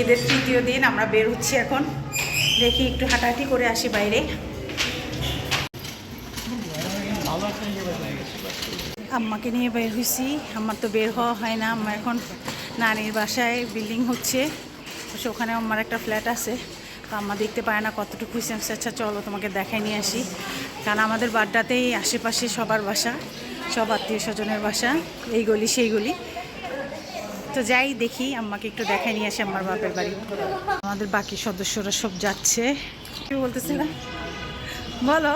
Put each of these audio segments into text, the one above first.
ঈদের তৃতীয় দিন আমরা বের হচ্ছি এখন। দেখি একটু হাঁটাহাঁটি করে আসি বাইরে। আম্মাকে নিয়ে বের হয়েছি আমার তো বের হওয়া হয় না। আম্মা এখন নানির বাসায় বিল্ডিং হচ্ছে। ওখানে আমার একটা ফ্ল্যাট আছে। তো আম্মা দেখতে পায় না কতটুকু হয়েছে আচ্ছা চলো তোমাকে দেখাই নিয়ে আসি। কারণ আমাদের বাড্ডাতেই আশেপাশে সবার বাসা, সব আত্মীয় স্বজনের বাসা। এই গলি, সেই গলি। তো যাই দেখি আম্মাকে একটু দেখাই নিয়ে আসি আমার বাপের বাড়ি। আমাদের বাকি সদস্যরা সব যাচ্ছে। কি না? বলো।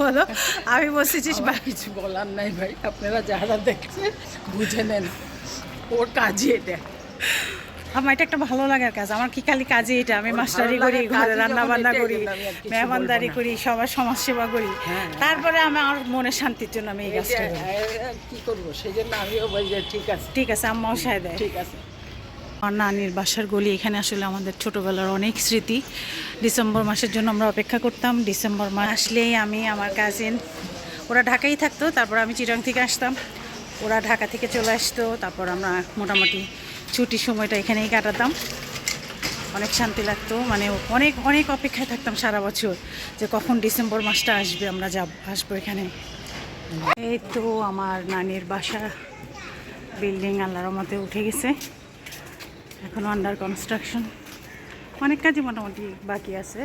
বলো আমি বসেছিস বা কিছু বলার নাই ভাই আপনারা যারা দেখছে বুঝে নেন। ওর কাজই এটা। আমার এটা একটা ভালো লাগার কাজ। আমার কি খালি কাজে এটা। আমি মাস্টারি করি ঘরে রান্না বান্না করি মেহমানদারি করি সবার সমাজ সেবা করি। হ্যাঁ। তারপরে আমি আমার মনের শান্তির জন্য আমি এই কাজটা করি। কি করব? সেই জন্য আমিও বলি ঠিক আছে। ঠিক আছে আম্মাও সায় দেয়। ঠিক আছে। আমার নানির বাসার গলি এখানে আসলে আমাদের ছোটোবেলার অনেক স্মৃতি। ডিসেম্বর মাসের জন্য আমরা অপেক্ষা করতাম। ডিসেম্বর মাস আসলেই আমি আমার কাজিন ওরা ঢাকাই থাকতো। তারপর আমি চিরাং থেকে আসতাম। ওরা ঢাকা থেকে চলে আসতো। তারপর আমরা মোটামুটি ছুটির সময়টা এখানেই কাটাতাম। অনেক শান্তি লাগতো মানে অনেক অনেক অপেক্ষায় থাকতাম সারা বছর যে কখন ডিসেম্বর মাসটা আসবে আমরা যাব আসব এখানে। এই তো আমার নানির বাসা বিল্ডিং আল্লাহর মতে উঠে গেছে। এখন আন্ডার কনস্ট্রাকশন অনেক কাজই মোটামুটি বাকি আছে।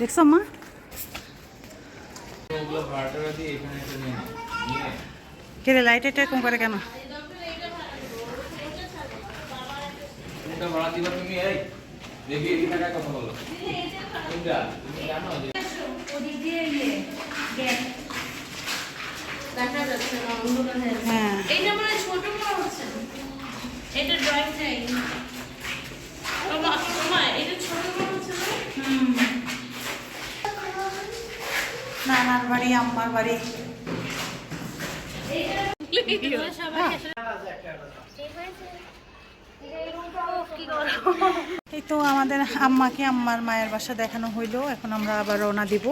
দেখছ মা কেড়ে লাইট এটা কম করে কেন? কোনটা ভাড়া দিবা তুমি এই দেখি এই টাকায় কথা বলো। কোনটা? তুমি জানো যে দেখা যাচ্ছে না হয়ে। হ্যাঁ এইটা মানে ছোট মনে হচ্ছে। এটা ড্রয়িং চাই এটা ছোট না নানার বাড়ি আম্মার বাড়ি। এই তো আমাদের আম্মাকে আম্মার মায়ের বাসা দেখানো হইল, এখন আমরা আবার রওনা দিব।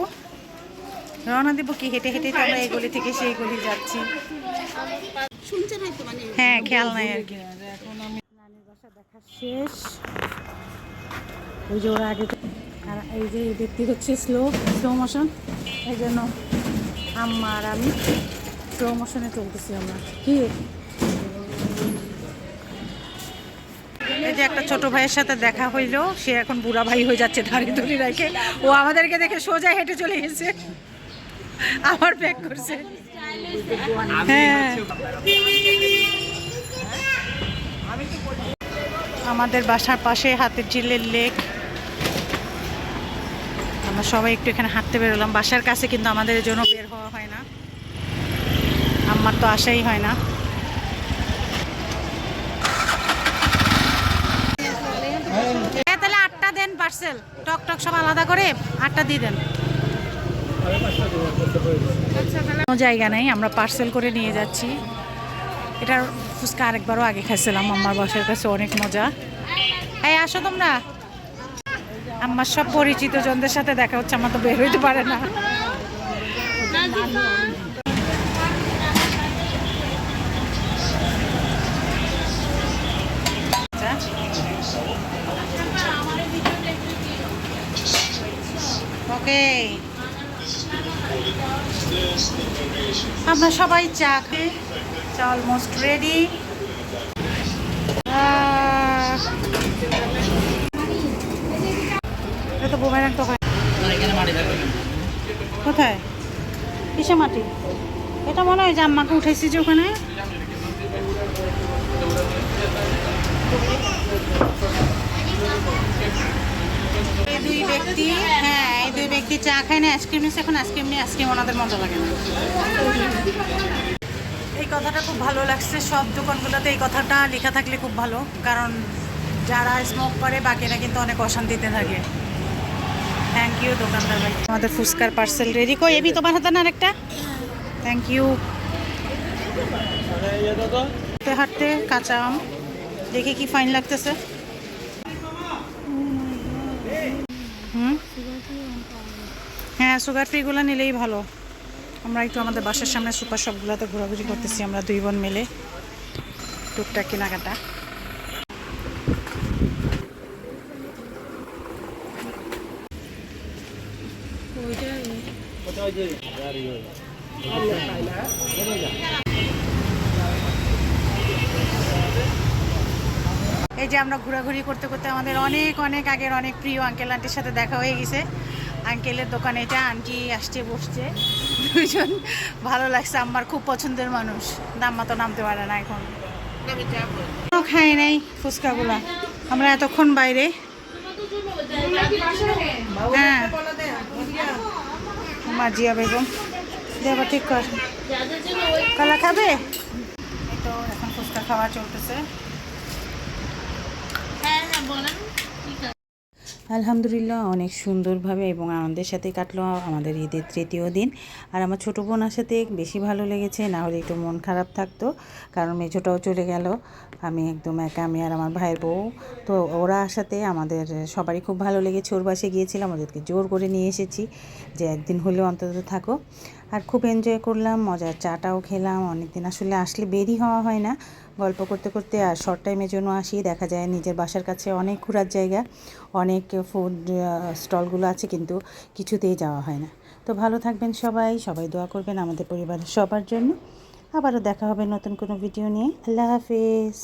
রওনা দিব কি? হেঁটে হেঁটে আমরা এই গলি থেকে সেই গলি যাচ্ছি। হ্যাঁ খেয়াল নাই আর কি। এখন আমি বাসা শেষ। ওই যে ওরা আগে আর এই যে ব্যক্তি হচ্ছে স্লো স্লো মোশন এই জন্য আম্মা আর আমি। স্লো মোশনে চলতেছি আমরা। কি? যে একটা ছোট ভাইয়ের সাথে দেখা হইল, সে এখন বুড়া ভাই হয়ে যাচ্ছে দাঁড়িয়ে ধরে রেখে। ও আমাদেরকে দেখে সোজা হেঁটে চলে গেছে। আবার ব্যাক করছে। হ্যাঁ। আমাদের বাসার পাশে হাতের ঝিলের লেক। আমরা সবাই একটু এখানে হাঁটতে বেরোলাম। বাসার কাছে কিন্তু আমাদের জন্য বের হওয়া হয় না। আমার তো আসাই হয় না হ্যাঁ তাহলে আটটা দেন পার্সেল টক টক সব আলাদা করে আটটা দিয়ে দেন। কোনো জায়গা নেই, আমরা পার্সেল করে নিয়ে যাচ্ছি। এটার ফুচকা আরেকবারও আগে খাইছিলাম আমার বাসার কাছে অনেক মজা। এই, আসো তোমরা। আমার সব পরিচিত জনদের সাথে দেখা হচ্ছে, আমার তো বের হইতে পারে না। ওকে। আমরা সবাই চা খাই চা অলমোস্ট রেডি তো বোমেরাং কোথায়? কিসে মাটি? এটা মনে হয় যে আম্মাকে উঠেছি যে ওখানে। দুই ব্যক্তি হ্যাঁ ব্যক্তি চা খায় না আইসক্রিম নিচ্ছে এখন আইসক্রিম নিয়ে আইসক্রিম ওনাদের মজা লাগে না। এই কথাটা খুব ভালো লাগছে সব দোকানগুলোতে এই কথাটা লেখা থাকলে খুব ভালো কারণ যারা স্মোক করে বাকিরা কিন্তু অনেক অশান্তিতে থাকে। থ্যাংক ইউ দোকানদার ভাই। আমাদের ফুচকার পার্সেল রেডি কই এবি তোমার হাতে না আরেকটা? থ্যাংক ইউ হাঁটতে হাঁটতে কাঁচা আম। দেখে কি ফাইন লাগতেছে। হুম? হ্যাঁ সুগার ফ্রিগুলো নিলেই ভালো। আমরা একটু আমাদের বাসার সামনে সুপার শপগুলোতে ঘোরাঘুরি করতেছি আমরা দুই বোন মিলে। টুকটাক কেনাকাটা। এই যে আমরা ঘোরাঘুরি করতে করতে আমাদের অনেক অনেক আগের অনেক প্রিয় আঙ্কেল আন্টির সাথে দেখা হয়ে গেছে। আঙ্কেলের দোকানে এটা আন্টি আসছে, বসছে। দুজন ভালো লাগছে, আমার খুব পছন্দের মানুষ। দাম্মা তো নামতে পারে না এখন। খাই নাই ফুচকাগুলা। আমরা এতক্ষণ বাইরে। হ্যাঁ। মাজিয়া বেগম। দেবা ঠিক কর। কলা খাবে? তো এখন ফুচকা খাওয়া চলতেছে। হ্যাঁ হ্যাঁ বলেন। আলহামদুলিল্লাহ, অনেক সুন্দরভাবে এবং আনন্দের সাথে কাটলো আমাদের ঈদের তৃতীয় দিন। আর আমার ছোটো বোনার সাথে বেশি ভালো লেগেছে, না হলে একটু মন খারাপ থাকতো, কারণ মেজোটাও চলে গেল। আমি একদম একা, আমি আর আমার ভাইয়ের বউ। তো ওরা আসাতে আমাদের সবারই খুব ভালো লেগেছে। ওর বাসে গিয়েছিলাম, ওদেরকে জোর করে নিয়ে এসেছি যে একদিন হলেও অন্তত থাকো। আর খুব এনজয় করলাম, মজার চাটাও খেলাম, অনেকদিন আসলে আসলে বেরি হওয়া হয় না। গল্প করতে করতে আর শর্ট টাইমের জন্য আসি। দেখা যায় নিজের বাসার কাছে অনেক ঘোরার জায়গা, অনেক ফুড স্টলগুলো আছে কিন্তু কিছুতেই যাওয়া হয় না। তো ভালো থাকবেন সবাই সবাই দোয়া করবেন আমাদের পরিবারের সবার জন্য। আবারও দেখা হবে নতুন কোনো ভিডিও নিয়ে। আল্লাহ হাফিজ।